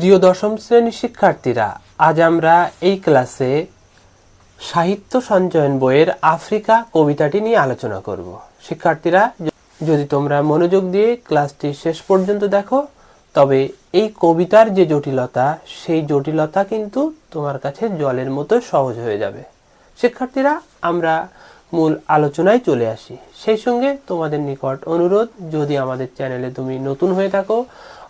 প্রিয় দশম শ্রেণির শিক্ষার্থীরা, আজ আমরা এই ক্লাসে সাহিত্য সঞ্চয়ন বইয়ের আফ্রিকা কবিতাটি নিয়ে আলোচনা করব। শিক্ষার্থীরা, যদি তোমরা মনোযোগ দিয়ে ক্লাসটি শেষ পর্যন্ত দেখো, তবে এই কবিতার যে জটিলতা, সেই জটিলতা কিন্তু তোমার কাছে জলের মতো সহজ হয়ে যাবে। শিক্ষার্থীরা, আমরা মূল আলোচনায় চলে আসি। সেই সঙ্গে তোমাদের নিকট অনুরোধ, যদি আমাদের চ্যানেলে তুমি নতুন হয়ে থাকো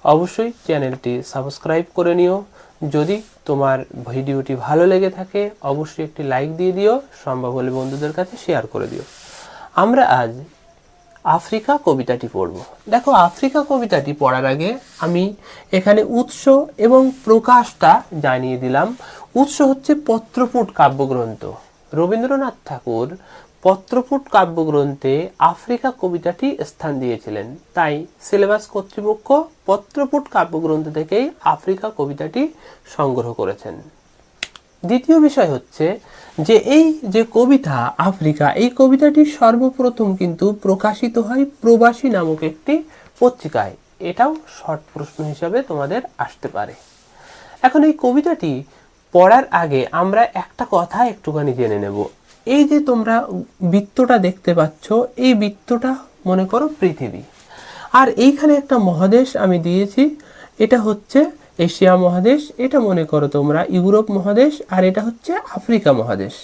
অবশ্যই চ্যানেলটি সাবস্ক্রাইব করে নিও। যদি তোমার ভিডিওটি ভালো লেগে থাকে, অবশ্যই একটি লাইক দিয়ে দিও সম্ভব হলে বন্ধুদের কাছে শেয়ার করে দিও। আমরা আজ আফ্রিকা কবিতাটি পড়ব। দেখো, আফ্রিকা কবিতাটি পড়ার আগে আমি এখানে উৎস এবং প্রকাশটা জানিয়ে দিলাম। উৎস হচ্ছে পত্রপুট কাব্যগ্রন্থ। রবীন্দ্রনাথ ঠাকুর পত্রপুট কাব্যগ্রন্থে আফ্রিকা কবিতাটি স্থান দিয়েছিলেন। তাই সিলেবাস কর্তৃপক্ষ পত্রপুট কাব্যগ্রন্থ থেকেই আফ্রিকা কবিতাটি সংগ্রহ করেছেন। দ্বিতীয় বিষয় হচ্ছে যে এই যে কবিতা আফ্রিকা, এই কবিতাটি সর্বপ্রথম কিন্তু প্রকাশিত হয় প্রবাসী নামক একটি পত্রিকায়। এটাও শর্ট প্রশ্ন হিসাবে তোমাদের আসতে পারে। এখন এই কবিতাটি পড়ার আগে আমরা একটা কথা একটুখানি জেনে নেব। এই যে তোমরা বৃত্তটা দেখতে পাচ্ছ, এই বৃত্তটা মনে করো পৃথিবী। আর এইখানে একটা মহাদেশ আমি দিয়েছি, এটা হচ্ছে এশিয়া মহাদেশ, এটা মনে করো তোমরা ইউরোপ মহাদেশ, আর এটা হচ্ছে আফ্রিকা মহাদেশ।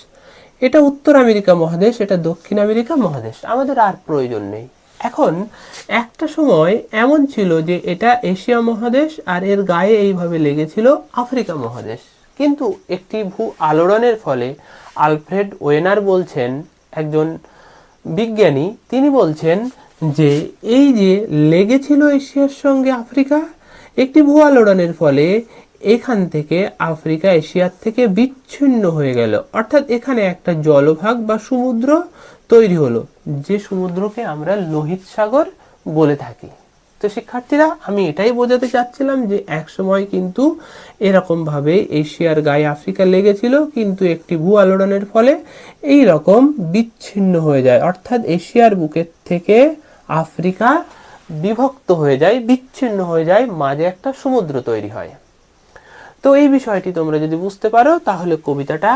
এটা উত্তর আমেরিকা মহাদেশ, এটা দক্ষিণ আমেরিকা মহাদেশ, আমাদের আর প্রয়োজন নেই। এখন একটা সময় এমন ছিল যে এটা এশিয়া মহাদেশ, আর এর গায়ে এইভাবে লেগেছিল আফ্রিকা মহাদেশ। কিন্তু একটি ভূ আলোড়নের ফলে আলফ্রেড ওয়েনার বলছেন, একজন বিজ্ঞানী, তিনি বলছেন যে এই যে লেগেছিল এশিয়ার সঙ্গে আফ্রিকা, একটি ভূ আলোড়নের ফলে এখান থেকে আফ্রিকা এশিয়ার থেকে বিচ্ছিন্ন হয়ে গেল। অর্থাৎ এখানে একটা জলভাগ বা সমুদ্র তৈরি হলো, যে সমুদ্রকে আমরা লোহিত সাগর বলে থাকি। তো শিক্ষার্থীরা, আমি এটাই বোঝাতে চাচ্ছিলাম যে এক সময় কিন্তু এরকম ভাবে এশিয়ার গায়ে আফ্রিকা লেগেছিল, কিন্তু একটি ভূ আলোড়নের ফলে এই রকম বিচ্ছিন্ন হয়ে যায়। অর্থাৎ এশিয়ার বুকের থেকে আফ্রিকা বিভক্ত হয়ে যায়, বিচ্ছিন্ন হয়ে যায়, মাঝে একটা সমুদ্র তৈরি হয়। তো এই বিষয়টি তোমরা যদি বুঝতে পারো, তাহলে কবিতাটা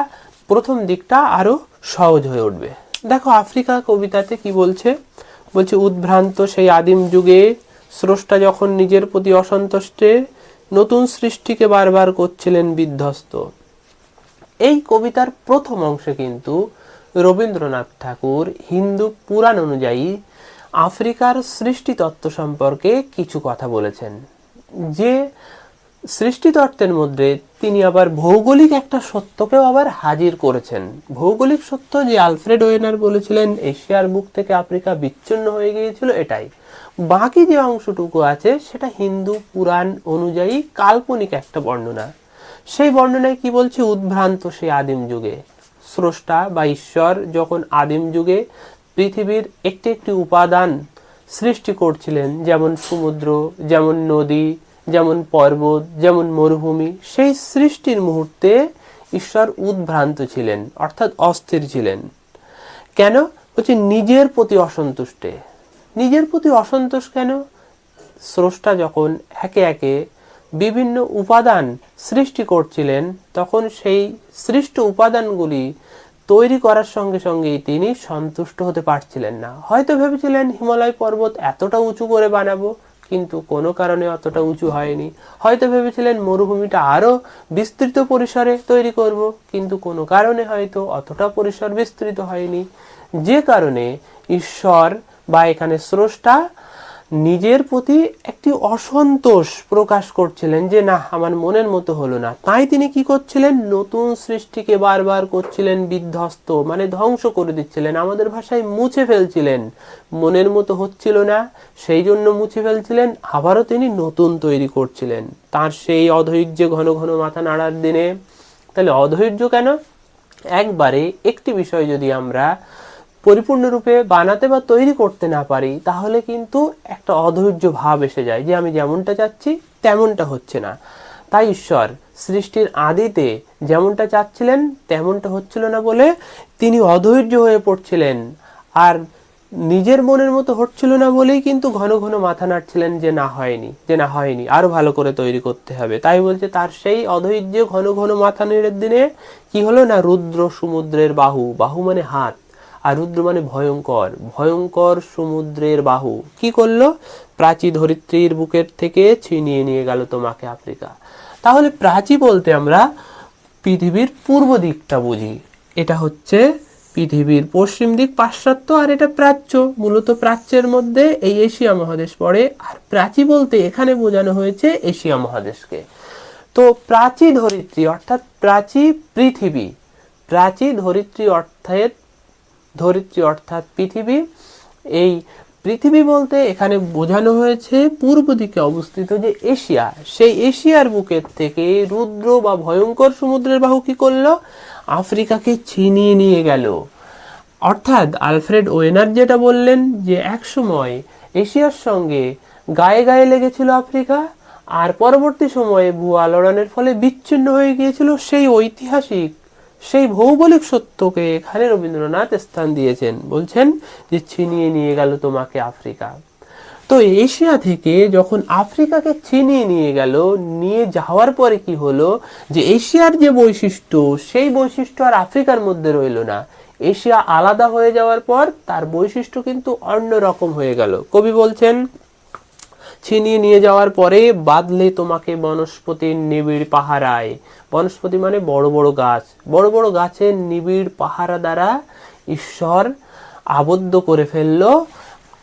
প্রথম দিকটা আরও সহজ হয়ে উঠবে। দেখো, আফ্রিকা কবিতাতে কি বলছে? বলছে, উদ্ভ্রান্ত সেই আদিম যুগে স্রষ্টা যখন নিজের প্রতি অসন্তুষ্টে নতুন সৃষ্টিকে বারবার করছিলেন বিধ্বস্ত। এই কবিতার প্রথম অংশে কিন্তু রবীন্দ্রনাথ ঠাকুর হিন্দু পুরাণ অনুযায়ী আফ্রিকার সৃষ্টি তত্ত্ব সম্পর্কে কিছু কথা বলেছেন। যে সৃষ্টি তত্ত্বের মধ্যে তিনি আবার ভৌগোলিক একটা সত্যকেও আবার হাজির করেছেন। ভৌগোলিক সত্য যে আলফ্রেড ওয়েনার বলেছিলেন, এশিয়ার বুক থেকে আফ্রিকা বিচ্ছিন্ন হয়ে গিয়েছিল, এটাই। বাকি যে অংশটুকু আছে, সেটা হিন্দু পুরাণ অনুযায়ী কাল্পনিক একটা বর্ণনা। সেই বর্ণনায় কি বলছে? উদ্ভ্রান্ত সেই আদিম যুগে। স্রষ্টা বা ঈশ্বর যখন আদিম যুগে পৃথিবীর একটি একটি উপাদান সৃষ্টি করছিলেন, যেমন সমুদ্র, যেমন নদী, যেমন পর্বত, যেমন মরুভূমি, সেই সৃষ্টির মুহূর্তে ঈশ্বর উদ্ভ্রান্ত ছিলেন, অর্থাৎ অস্থির ছিলেন। কেন? হচ্ছে নিজের প্রতি অসন্তুষ্টে। নিজের প্রতি অসন্তোষ কেন? স্রষ্টা যখন একে একে বিভিন্ন উপাদান সৃষ্টি করছিলেন, তখন সেই সৃষ্ট উপাদানগুলি তৈরি করার সঙ্গে সঙ্গেই তিনি সন্তুষ্ট হতে পারছিলেন না। হয়তো ভেবেছিলেন, হিমালয় পর্বত এতটা উঁচু করে বানাবো, কিন্তু কোনো কারণে অতটা উঁচু হয়নি। হয়তো ভেবেছিলেন, মরুভূমিটা আরও বিস্তৃত পরিসরে তৈরি করব, কিন্তু কোনো কারণে হয়তো অতটা পরিসর বিস্তৃত হয়নি। যে কারণে ঈশ্বর বা এখানে স্রষ্টা নিজের প্রতি একটি অসন্তোষ প্রকাশ করছিলেন যে, না, আমার মনের মতো হলো না। তাই তিনি কি করছিলেন? নতুন সৃষ্টিকে বারবার করছিলেন, বিধ্বস্ত মানে ধ্বংস করে দিচ্ছিলেন। আমাদের ভাষায় মুছে ফেলছিলেন। মনের মতো হচ্ছিল না, সেই জন্য মুছে ফেলছিলেন। আবারও তিনি নতুন তৈরি করছিলেন। তার সেই অধৈর্য ঘন ঘন মাথা নাড়ার দিনে, তাহলে অধৈর্য কেন? একবারে একটি বিষয় যদি আমরা পরিপূর্ণরূপে বানাতে বা তৈরি করতে না পারি, তাহলে কিন্তু একটা অধৈর্য ভাব এসে যায় যে আমি যেমনটা চাচ্ছি তেমনটা হচ্ছে না। তাই ঈশ্বর সৃষ্টির আদিতে যেমনটা চাচ্ছিলেন, তেমনটা হচ্ছিল না বলে তিনি অধৈর্য হয়ে পড়ছিলেন। আর নিজের মনের মতো হচ্ছিল না বলেই কিন্তু ঘন ঘন মাথা নাড়ছিলেন যে না হয়নি, যে না হয়নি, আরও ভালো করে তৈরি করতে হবে। তাই বলছে, তার সেই অধৈর্য ঘন ঘন মাথা নেড়ের দিনে কি হলো না রুদ্র সমুদ্রের বাহু বাহু মানে হাত। আর রুদ্র মানে ভয়ঙ্কর। ভয়ঙ্কর সমুদ্রের বাহু। কি করল? প্রাচী ধরিত্রীর বুকের থেকে ছিনিয়ে নিয়ে গেল তোমাকে আফ্রিকা। তাহলে প্রাচী বলতে আমরা পৃথিবীর পূর্ব দিকটা বুঝি। এটা হচ্ছে পৃথিবীর পশ্চিম দিক পাশ্চাত্য আর এটা প্রাচ্য। মূলত প্রাচ্যের মধ্যে এই এশিয়া মহাদেশ পড়ে। আর প্রাচী বলতে এখানে বোঝানো হয়েছে এশিয়া মহাদেশকে। তো প্রাচী ধরিত্রী অর্থাৎ প্রাচী পৃথিবী। প্রাচী ধরিত্রী অর্থাৎ ধরিত্রী অর্থাৎ পৃথিবী। এই পৃথিবী বলতে এখানে বোঝানো হয়েছে পূর্ব দিকে অবস্থিত যে এশিয়া। সেই এশিয়ার বুকের থেকে রুদ্র বা ভয়ঙ্কর সমুদ্রের বাহু কি করল? আফ্রিকাকে ছিনিয়ে নিয়ে গেল। অর্থাৎ আলফ্রেড ওয়েনার যেটা বললেন যে একসময় এশিয়ার সঙ্গে গায়ে গায়ে লেগেছিল আফ্রিকা আর পরবর্তী সময়ে ভূ আলোড়নের ফলে বিচ্ছিন্ন হয়ে গিয়েছিল সেই ঐতিহাসিক সেই ভৌগোলিক সত্যকে এখানে রবীন্দ্রনাথ স্থান দিয়েছেন। বলছেন যে, ছিনিয়ে নিয়ে গেল তোমাকে আফ্রিকা। তো এশিয়া থেকে যখন আফ্রিকাকে ছিনিয়ে নিয়ে গেল, নিয়ে যাওয়ার পরে কি হলো? যে, এশিয়ার যে বৈশিষ্ট্য, সেই বৈশিষ্ট্য আর আফ্রিকার মধ্যে রইল না। এশিয়া আলাদা হয়ে যাওয়ার পর তার বৈশিষ্ট্য কিন্তু অন্য রকম হয়ে গেল। কবি বলছেন ছিনিয়ে নিয়ে যাওয়ার পরে বাদলে তোমাকে বনস্পতির নিবিড় পাহারায়। বনস্পতি মানে বড় বড় গাছ। বড় বড় গাছের নিবিড় পাহারা দ্বারা ঈশ্বর আবদ্ধ করে ফেলল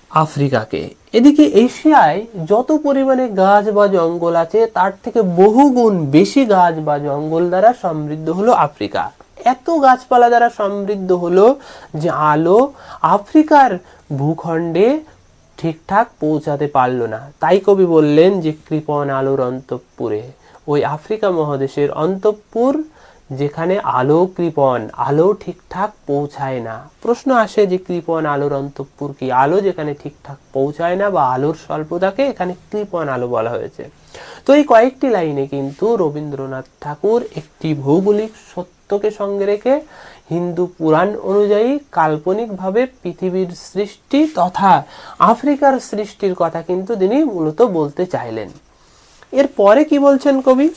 আফ্রিকাকে। এদিকে এশিয়ায় যত পরিমাণে গাছ বা জঙ্গল আছে, তার থেকে বহুগুণ বেশি গাছ বা জঙ্গল দ্বারা সমৃদ্ধ হলো আফ্রিকা। এত গাছপালা দ্বারা সমৃদ্ধ হলো যে আলো আফ্রিকার ভূখণ্ডে ঠিকঠাক পৌঁছাতে পারল না। তাই কবি বললেন যে, কৃপণ আলোর অন্তঃপুরে। ওই আফ্রিকা মহাদেশের অন্তঃপুর যেখানে আলো কৃপণ, আলো ঠিকঠাক পৌঁছায় না। প্রশ্ন আসে যে কৃপণ আলোর অন্তঃপুর কি? আলো যেখানে ঠিকঠাক পৌঁছায় না বা আলোর স্বল্পতাকে এখানে কৃপণ আলো বলা হয়েছে। তো এই কয়েকটি লাইনে কিন্তু রবীন্দ্রনাথ ঠাকুর একটি ভৌগোলিক সত্যকে সঙ্গে রেখে হিন্দু পুরাণ অনুযায়ী কাল্পনিকভাবে পৃথিবীর সৃষ্টি তথা আফ্রিকার সৃষ্টির কথা কিন্তু তিনি মূলত বলতে চাইলেন। এর পরে কি বলছেন কবি?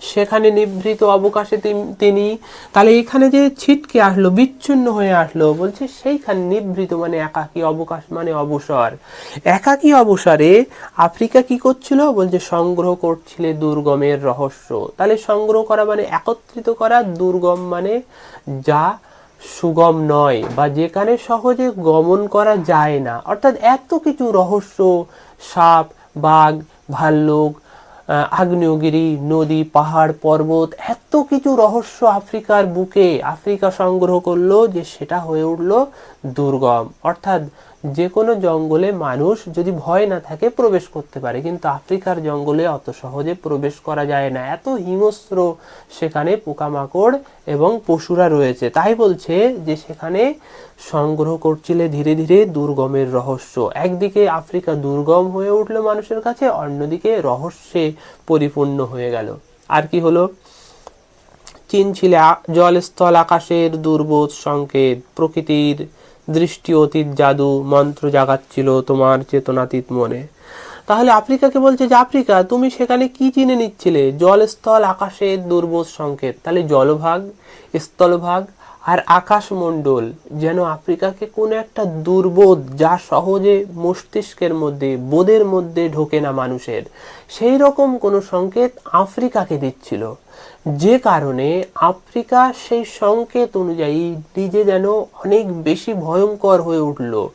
সেখানে নিভৃত অবকাশে তিনি, তাহলে এখানে যে ছিটকে আসলো, বিচ্ছিন্ন হয়ে আসলো, বলছে সেইখানে নিভৃত মানে একাকী অবকাশ মানে অবসর। একাকী অবসরে আফ্রিকা কি করছিল? বলছে সংগ্রহ করছিলে দুর্গমের রহস্য। তাহলে সংগ্রহ করা মানে একত্রিত করা, দুর্গম মানে যা সুগম নয় বা যেখানে সহজে গমন করা যায় না। অর্থাৎ এত কিছু রহস্য, সাপ, বাঘ, ভাল্লুক আগ্নেয়গিরি, নদী, পাহাড়, পর্বত, এত কিছু রহস্য আফ্রিকার বুকে আফ্রিকা সংগ্রহ করল যে সেটা হয়ে উঠল দুর্গম। অর্থাৎ যে কোনো জঙ্গলে মানুষ যদি ভয় না থাকে প্রবেশ করতে পারে, কিন্তু আফ্রিকার জঙ্গলে অত সহজে প্রবেশ করা যায় না। এত হিংস্র সেখানে পোকামাকড় এবং পশুরা রয়েছে। তাই বলছে যে সেখানে সংগ্রহ করছিলে ধীরে ধীরে দুর্গমের রহস্য। একদিকে আফ্রিকা দুর্গম হয়ে উঠল মানুষের কাছে, অন্যদিকে রহস্যে পরিপূর্ণ হয়ে গেল। আর কি হলো? চীন ছিলে জলস্থল আকাশের দুর্বোধ সংকেত। প্রকৃতির দৃষ্টি অতীত জাদু মন্ত্র জাগাচ্ছিল তোমার চেতনাতীত মনে। তাহলে আফ্রিকাকে বলছে যে, আফ্রিকা, তুমি সেখানে কি চিনে নিচ্ছিলে? জলস্থল, আকাশের দুর্বোধ সংকেত। তাহলে জলভাগ, স্থলভাগ আর আকাশমণ্ডল যেন আফ্রিকাকে কোনো একটা দুর্বোধ যা সহজে মস্তিষ্কের মধ্যে, বোধের মধ্যে ঢোকে না মানুষের, সেই রকম কোনো সংকেত আফ্রিকাকে দিচ্ছিল। যে কারণে আফ্রিকা সেই সংকেত অনুযায়ী নিজে যেন অনেক বেশি ভয়ঙ্কর হয়ে উঠল।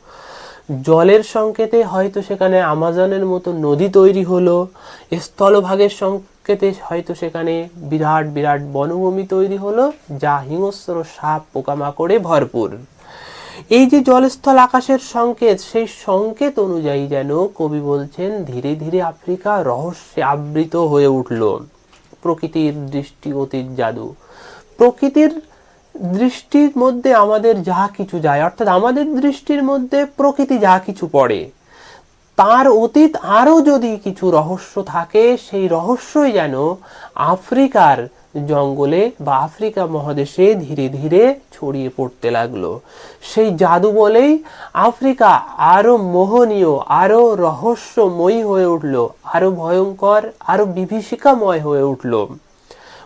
জলের সংকেতে হয়তো সেখানে আমাজনের মতো নদী তৈরি হলো, স্থলভাগের সংকেতে হয়তো সেখানে বিরাট বিরাট বনভূমি তৈরি হলো, যা হিংস্র সাপ পোকামাকড়ে ভরপুর। এই যে জলস্থল আকাশের সংকেত, সেই সংকেত অনুযায়ী যেন কবি বলছেন, ধীরে ধীরে আফ্রিকা রহস্যে আবৃত হয়ে উঠল। প্রকৃতির দৃষ্টি অতীত জাদু। প্রকৃতির দৃষ্টির মধ্যে আমাদের যা কিছু যায়, অর্থাৎ আমাদের দৃষ্টির মধ্যে প্রকৃতি যা কিছু পড়ে তার অতীত আরও যদি কিছু রহস্য থাকে, সেই রহস্যই যেন আফ্রিকার জঙ্গলে বা আফ্রিকা মহাদেশে ধীরে ধীরে ছড়িয়ে পড়তে লাগল। সেই জাদু বলেই আফ্রিকা আরও মোহনীয় আরও রহস্যময়ী হয়ে উঠল আরও ভয়ঙ্কর আরও বিভীষিকাময় হয়ে উঠল।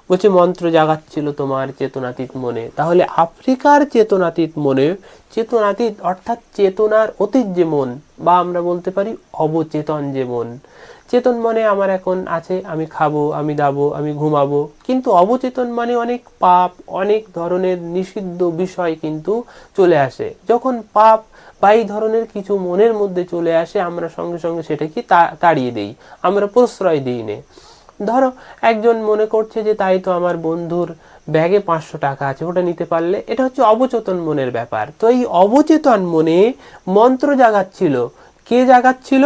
বলছে, মন্ত্র জাগাচ্ছিল তোমার চেতনাতীত মনে। তাহলে আফ্রিকার চেতনাতীত মনে, চেতনাতীত অর্থাৎ চেতনার অতীত যে মন, বা আমরা বলতে পারি অবচেতন যে মন। চেতন মনে আমার এখন আছে, আমি খাব, আমি দাবো, আমি ঘুমাবো। কিন্তু অবচেতন মানে অনেক পাপ, অনেক ধরনের নিষিদ্ধ বিষয় কিন্তু চলে আসে। যখন পাপ বা এই ধরনের কিছু মনের মধ্যে চলে আসে, আমরা সঙ্গে সঙ্গে সেটাকে তাড়িয়ে দেই। আমরা প্রশ্রয় দিই নে। ধরো, একজন মনে করছে যে তাই তো আমার বন্ধুর ব্যাগে পাঁচশো টাকা আছে, ওটা নিতে পারলে, এটা হচ্ছে অবচেতন মনের ব্যাপার। তো এই অবচেতন মনে মন্ত্র জাগাচ্ছিল। কে জাগাচ্ছিল?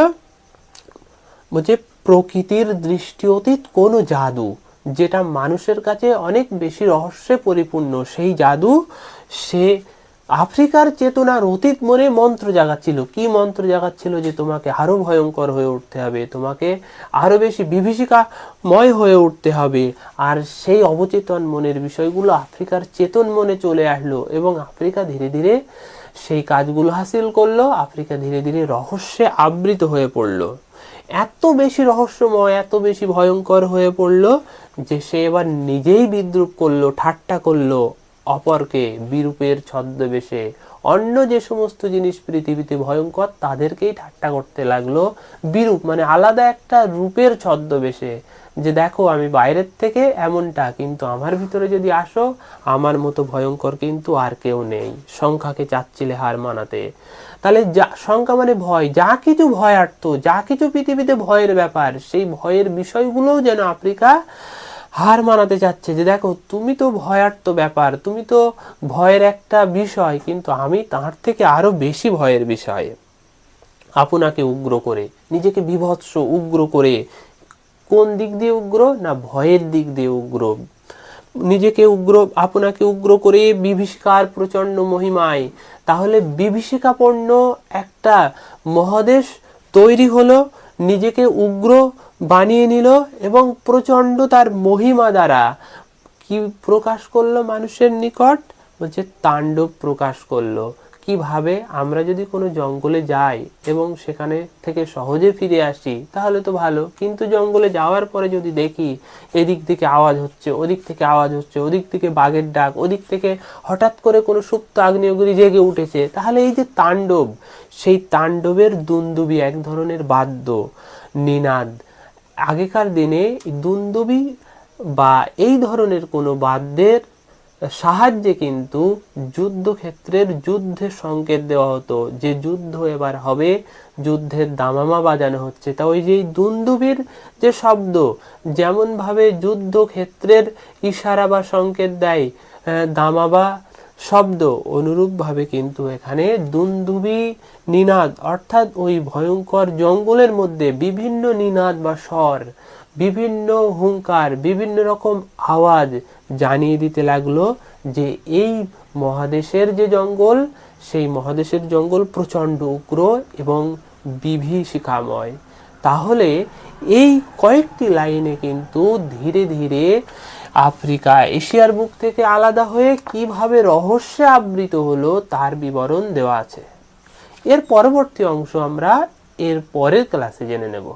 বলছে, প্রকৃতির দৃষ্টি অতীত কোনো জাদু, যেটা মানুষের কাছে অনেক বেশি রহস্যে পরিপূর্ণ। সেই জাদু সে আফ্রিকার চেতনার অতীত মনে মন্ত্র জাগাচ্ছিল। কি মন্ত্র জাগাচ্ছিল যে তোমাকে আরও ভয়ঙ্কর হয়ে উঠতে হবে, তোমাকে আরও বেশি বিভীষিকাময় হয়ে উঠতে হবে। আর সেই অবচেতন মনের বিষয়গুলো আফ্রিকার চেতন মনে চলে আসলো এবং আফ্রিকা ধীরে ধীরে সেই কাজগুলো হাসিল করল, আফ্রিকা ধীরে ধীরে রহস্যে আবৃত হয়ে পড়ল। এত বেশি রহস্যময়, এত বেশি ভয়ঙ্কর হয়ে পড়ল যে সে এবার নিজেই বিদ্রুপ করল, ঠাট্টা করল। অপরকে বিরূপের ছদ্মবেশে অন্য যে সমস্ত জিনিস পৃথিবীতে ভয়ঙ্কর, তাদেরকেই ঠাট্টা করতে লাগল বিরূপ মানে আলাদা একটা রূপের ছদ্মবেশে যে দেখো আমি বাইরের থেকে এমনটা, কিন্তু আমার ভিতরে যদি আসো, আমার মতো ভয়ঙ্কর কিন্তু আর কেউ নেই। সংখ্যাকে চাচ্ছিলে হার মানাতে। তাহলে যা, সংখ্যা মানে ভয়, যা কিছু ভয়ার্থ, যা কিছু পৃথিবীতে ভয়ের ব্যাপার, সেই ভয়ের বিষয়গুলোও যেন আফ্রিকা হার মানাতে চাচ্ছে যে, দেখো, তুমি তো ভয়ার্থ ব্যাপার, তুমি তো ভয়ের একটা বিষয়, কিন্তু আমি তার থেকে আরও বেশি ভয়ের বিষয় আপনাকে উগ্র করে, নিজেকে বিভৎস উগ্র করে, কোন দিক দিয়ে উগ্র না ভয়ের দিক দিয়ে উগ্র? নিজেকে উগ্র, আপনাকে উগ্র করে বিভীষিকার প্রচণ্ড মহিমায়। তাহলে বিভীষিকাপন্ন একটা মহাদেশ তৈরি হলো নিজেকে উগ্র বানিয়ে নিল এবং প্রচণ্ড তার মহিমা দ্বারা কি প্রকাশ করল মানুষের নিকট? বলছে তাণ্ডব প্রকাশ করল। কীভাবে আমরা যদি কোনো জঙ্গলে যাই এবং সেখানে থেকে সহজে ফিরে আসি, তাহলে তো ভালো। কিন্তু জঙ্গলে যাওয়ার পরে যদি দেখি, এদিক থেকে আওয়াজ হচ্ছে, ওদিক থেকে আওয়াজ হচ্ছে, ওদিক থেকে বাঘের ডাক, ওদিক থেকে হঠাৎ করে কোনো সুপ্ত আগ্নেয়গিরি জেগে উঠেছে, তাহলে এই যে তাণ্ডব, সেই তাণ্ডবের দুন্দুবি এক ধরনের বাদ্য, নিনাদ। আগেকার দিনে দুন্দুবি বা এই ধরনের কোনো বাদ্যের সাহায্যে কিন্তু যুদ্ধক্ষেত্রের যুদ্ধের সংকেত দেওয়া হতো যে যুদ্ধ এবার হবে, যুদ্ধের দামামা বাজানো হচ্ছে। তা ওই যে দুন্দুবির যে শব্দ যেমন ভাবে যুদ্ধক্ষেত্রের ইশারা বা সংকেত দেয় দামাবা শব্দ, অনুরূপভাবে কিন্তু এখানে দুন্দুবি নিনাদ, অর্থাৎ ওই ভয়ঙ্কর জঙ্গলের মধ্যে বিভিন্ন নিনাদ বা স্বর বিভিন্ন হুঙ্কার বিভিন্ন রকম আওয়াজ জানিয়ে দিতে লাগল যে এই মহাদেশের যে জঙ্গল, সেই মহাদেশের জঙ্গল প্রচণ্ড উগ্র এবং বিভীষিকাময়। তাহলে এই কয়েকটি লাইনে কিন্তু ধীরে ধীরে আফ্রিকা, এশিয়ার বুক থেকে আলাদা হয়ে কীভাবে রহস্যে আবৃত হলো তার বিবরণ দেওয়া আছে। এর পরবর্তী অংশ আমরা এর পরের ক্লাসে জেনে নেব।